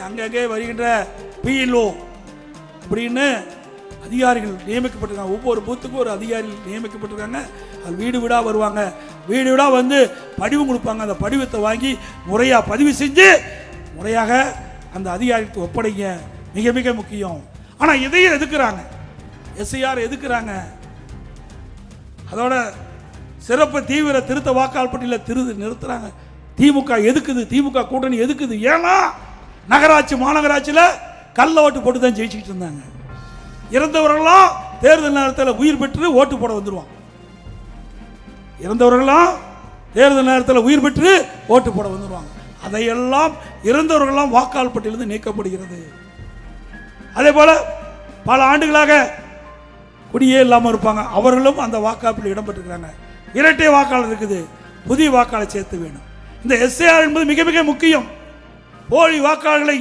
அங்கங்கே வருகின்ற பிஎல்ஓ அப்படின்னு அதிகாரிகள் நியமிக்கப்பட்டிருக்காங்க. ஒவ்வொரு பூத்துக்கும் ஒரு அதிகாரிகள் நியமிக்கப்பட்டிருக்காங்க. அது வீடு வீடாக வருவாங்க. வீடு வீடாக வந்து படிவம் கொடுப்பாங்க. அந்த படிவத்தை வாங்கி முறையாக பதிவு செஞ்சு முறையாக அந்த அதிகாரிக்கு ஒப்படைங்க. மிக மிக முக்கியம். ஆனால் இதையும் எதுக்குறாங்க? எஸ்ஐஆர் எதுக்குறாங்க? அதோட சிறப்பு தீவிர திருத்த வாக்காளர் பட்டியலில் திரு நிறுத்துறாங்க. திமுக எதுக்குது? திமுக கூட்டணி எதுக்குது? ஏன்னா நகராட்சி மாநகராட்சியில் கள்ள ஓட்டு போட்டு தான் ஜெயிச்சுக்கிட்டு இருந்தாங்க. இறந்தவர்கள்லாம் தேர்தல் நேரத்தில் உயிர் பெற்று ஓட்டு போட வந்துடுவான் இறந்தவர்கள்லாம் தேர்தல் நேரத்தில் உயிர் பெற்று ஓட்டு போட வந்துடுவாங்க அதையெல்லாம் இறந்தவர்கள்லாம் வாக்காளர் பட்டியலிருந்து நீக்கப்படுகிறது. அதே போல பல ஆண்டுகளாக குடியே இல்லாமல் இருப்பாங்க. அவர்களும் அந்த வாக்காப்பில் இடம்பெற்றிருக்கிறாங்க. இரட்டை வாக்காளர் இருக்குது. புதிய வாக்காளர் சேர்த்து வேணும். இந்த எஸ்ஏஆர் என்பது மிக மிக முக்கியம். போலி வாக்காளர்களை